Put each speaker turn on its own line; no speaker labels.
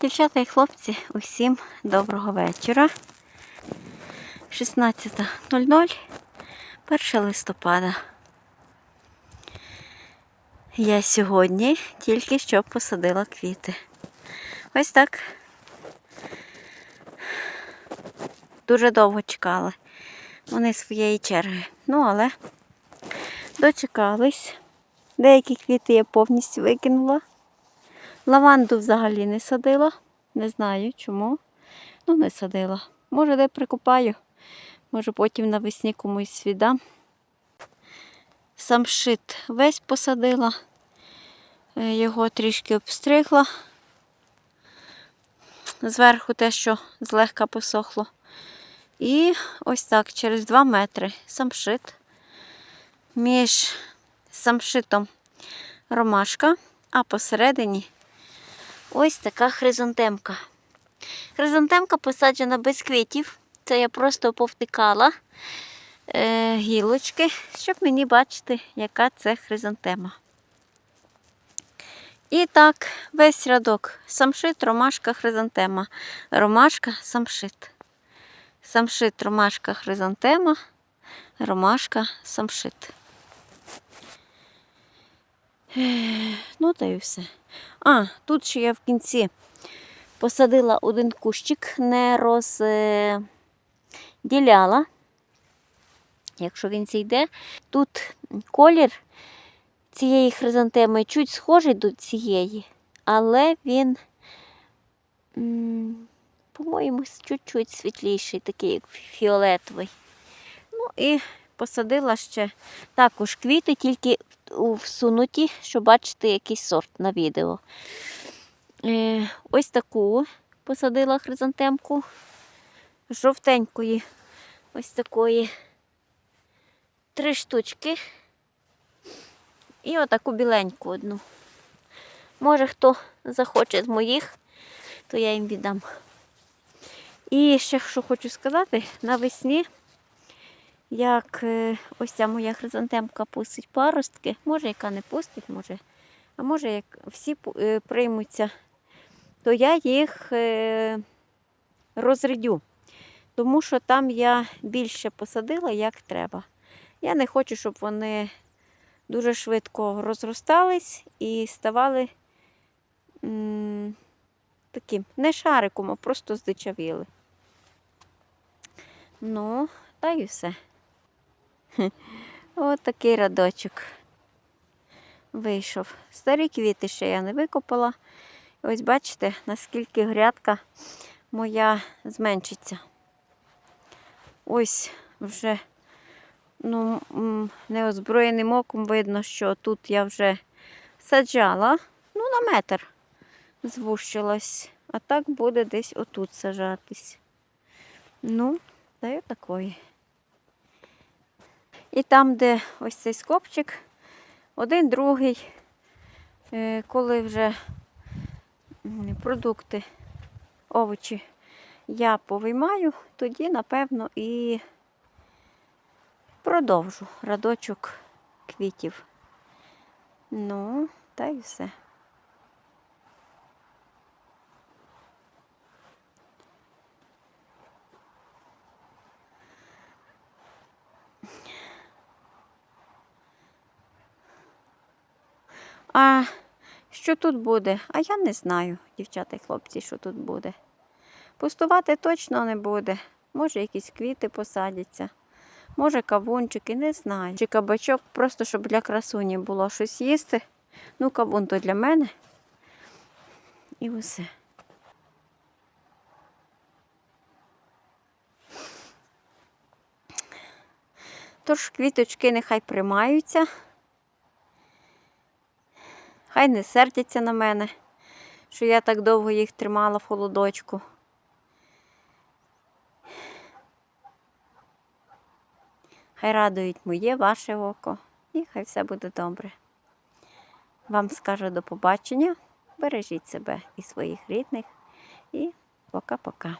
Дівчата і хлопці, усім доброго вечора. 16.00, 1 листопада. Я сьогодні тільки що посадила квіти. Ось так. Дуже довго чекали. Вони своєї черги. Ну, але дочекались. Деякі квіти я повністю викинула. Лаванду взагалі не садила. Не знаю чому. Ну, не садила. Може, де прикопаю. Може, потім навесні комусь віддам. Самшит весь посадила. Е, Його трішки обстригла. Зверху те, що злегка посохло. І ось так, через 2 метри самшит. Між самшитом ромашка, а посередині ось така хризантемка. Хризантемка посаджена без квітів. Це я просто повтикала е, гілочки, щоб мені бачити, яка це хризантема. І так, весь рядок. Самшит, ромашка, хризантема. Ромашка, самшит. Самшит, ромашка, хризантема. Ромашка, самшит. Ну, та й все. А, тут ще я в кінці посадила один кущик, не розділяла. Якщо він зійде, тут колір цієї хризантеми чуть схожий до цієї, але він, по-моєму, чуть-чуть світліший, такий як фіолетовий. Ну і посадила ще також квіти, тільки всунуті, щоб бачити якийсь сорт на відео. Е, ось таку посадила хризантемку жовтенької, ось такої три штучки. І отаку біленьку одну. Може, хто захоче з моїх, то я їм віддам. І ще що хочу сказати, навесні, як е, ось ця моя хризантемка пустить паростки, може, яка не пустить, може, а може, як всі е, приймуться, то я їх е, розрядю. Тому що там я більше посадила, як треба. Я не хочу, щоб вони дуже швидко розростались і ставали таким не шариком, а просто здичавіли. Ну, та й все. От такий радочок вийшов. Старі квіти ще я не викопала. Ось бачите, наскільки грядка моя зменшиться. Ось вже ну, неозброєним оком видно, що тут я вже саджала, ну, на метр звущилась, а так буде десь отут сажатись. Ну, та й такої. І там, де ось цей скопчик, один, другий, е, коли вже продукти, овочі я повиймаю, тоді, напевно, і продовжу радочок квітів. Ну, та й все. А що тут буде? А я не знаю, дівчата і хлопці, що тут буде. Пустувати точно не буде. Може, якісь квіти посадяться. Може, кавунчики, не знаю. Чи кабачок, просто щоб для красуні було щось їсти. Ну, кавун то для мене. І усе. Тож квіточки нехай приймаються. Хай не сердяться на мене, що я так довго їх тримала в холодочку. Хай радують моє ваше око і хай все буде добре. Вам скажу до побачення. Бережіть себе і своїх рідних. І пока-пока.